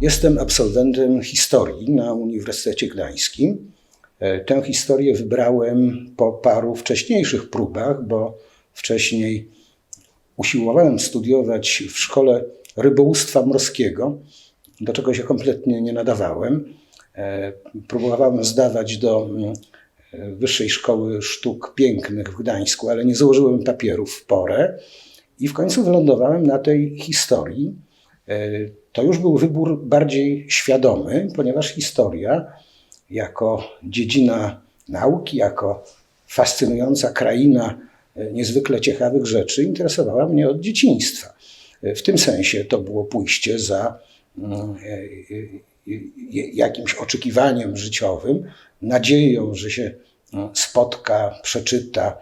Jestem absolwentem historii na Uniwersytecie Gdańskim. E, Tę historię wybrałem po paru wcześniejszych próbach, bo wcześniej usiłowałem studiować w szkole rybołówstwa morskiego, do czego się kompletnie nie nadawałem. E, Próbowałem zdawać do mm, e, Wyższej Szkoły Sztuk Pięknych w Gdańsku, ale nie złożyłem papierów w porę i w końcu wylądowałem na tej historii. To już był wybór bardziej świadomy, ponieważ historia jako dziedzina nauki, jako fascynująca kraina e, niezwykle ciekawych rzeczy interesowała mnie od dzieciństwa. E, W tym sensie to było pójście za mm, e, jakimś oczekiwaniem życiowym, nadzieją, że się spotka, przeczyta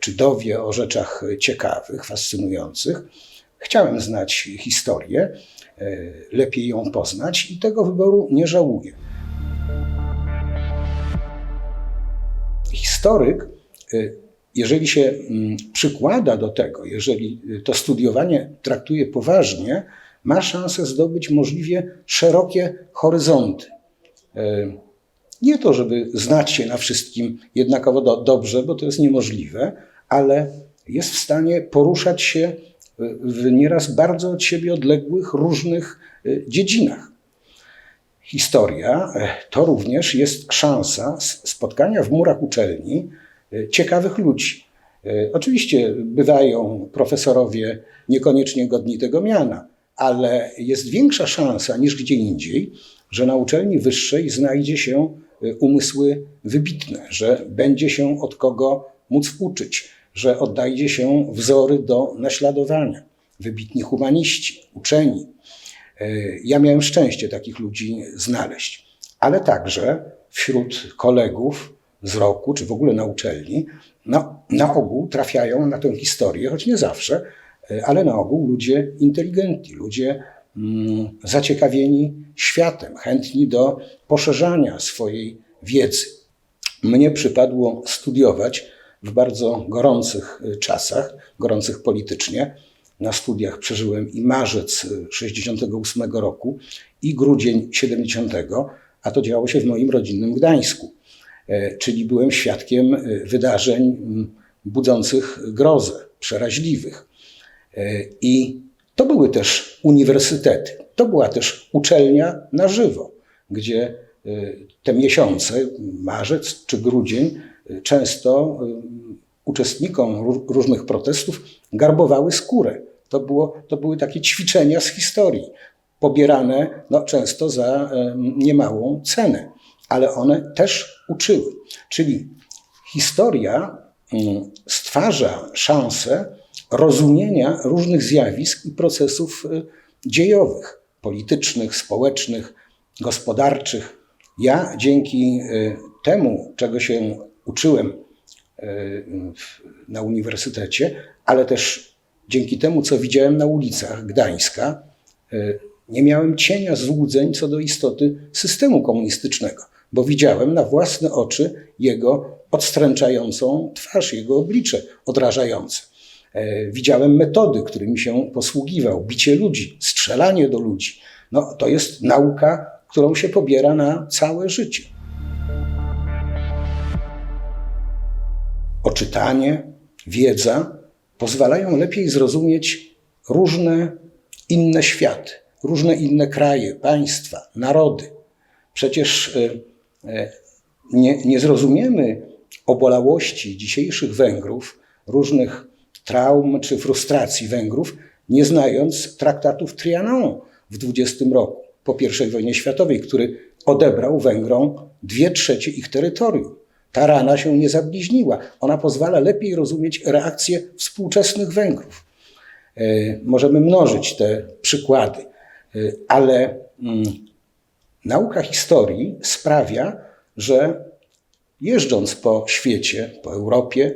czy dowie o rzeczach ciekawych, fascynujących. Chciałem znać historię, e, lepiej ją poznać i tego wyboru nie żałuję. historyk, y, jeżeli się mm, przykłada do tego, jeżeli y, to studiowanie traktuje poważnie, ma szansę zdobyć możliwie szerokie horyzonty. Nie to, żeby znać się na wszystkim jednakowo do, dobrze, bo to jest niemożliwe, ale jest w stanie poruszać się w nieraz bardzo od siebie odległych, różnych y, dziedzinach. Historia e, to również jest szansa spotkania w murach uczelni e, ciekawych ludzi. E, Oczywiście bywają profesorowie niekoniecznie godni tego miana, ale jest większa szansa niż gdzie indziej, że na uczelni wyższej znajdzie się e, umysły wybitne, że będzie się od kogo móc uczyć, że odnajdzie się wzory do naśladowania. Wybitni humaniści, uczeni, E, Ja miałem szczęście takich ludzi znaleźć, ale także wśród kolegów z roku, czy w ogóle na uczelni, na, na ogół trafiają na tę historię, choć nie zawsze, e, ale na ogół ludzie inteligentni, ludzie mm, zaciekawieni światem, chętni do poszerzania swojej wiedzy. Mnie przypadło studiować w bardzo gorących y, czasach, gorących politycznie. Na studiach przeżyłem i marzec y, 68 roku, i grudzień 70, a to działo się w moim rodzinnym Gdańsku. E, Czyli byłem świadkiem y, wydarzeń mm, budzących grozę, przeraźliwych. E, I to były też uniwersytety, to była też uczelnia na żywo, gdzie y, te miesiące, marzec czy grudzień, y, często y, uczestnikom ró- różnych protestów garbowały skórę. To, było, to były takie ćwiczenia z historii, pobierane no, często za em, niemałą cenę, ale one też uczyły. Czyli historia mm, stwarza szansę rozumienia różnych zjawisk i procesów y, dziejowych, politycznych, społecznych, gospodarczych. Ja dzięki y, temu, czego się uczyłem w- na uniwersytecie, ale też dzięki temu, co widziałem na ulicach Gdańska, y, nie miałem cienia złudzeń co do istoty systemu komunistycznego, bo widziałem na własne oczy jego odstręczającą twarz, jego oblicze odrażające. E, Widziałem metody, którymi się posługiwał, bicie ludzi, strzelanie do ludzi. No, to jest nauka, którą się pobiera na całe życie. Oczytanie, wiedza pozwalają lepiej zrozumieć różne inne światy, różne inne kraje, państwa, narody. Przecież y, y, nie, nie zrozumiemy obolałości dzisiejszych Węgrów, różnych traum czy frustracji Węgrów, nie znając traktatów Trianon w 20 roku po I wojnie światowej, który odebrał Węgrom dwie trzecie ich terytorium. Ta rana się nie zabliźniła. Ona pozwala lepiej rozumieć reakcje współczesnych Węgrów. E, Możemy mnożyć te przykłady, e, ale mm, nauka historii sprawia, że jeżdżąc po świecie, po Europie,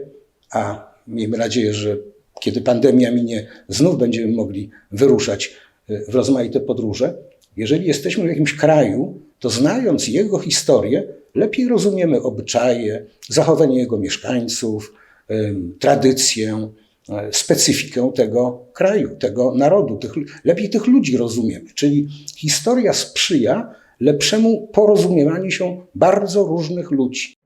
a miejmy nadzieję, że kiedy pandemia minie, znów będziemy mogli wyruszać e, w rozmaite podróże. Jeżeli jesteśmy w jakimś kraju, to znając jego historię, lepiej rozumiemy obyczaje, zachowanie jego mieszkańców, tradycję, e, specyfikę tego kraju, tego narodu. Tych, lepiej tych ludzi rozumiemy. Czyli historia sprzyja lepszemu porozumiewaniu się bardzo różnych ludzi.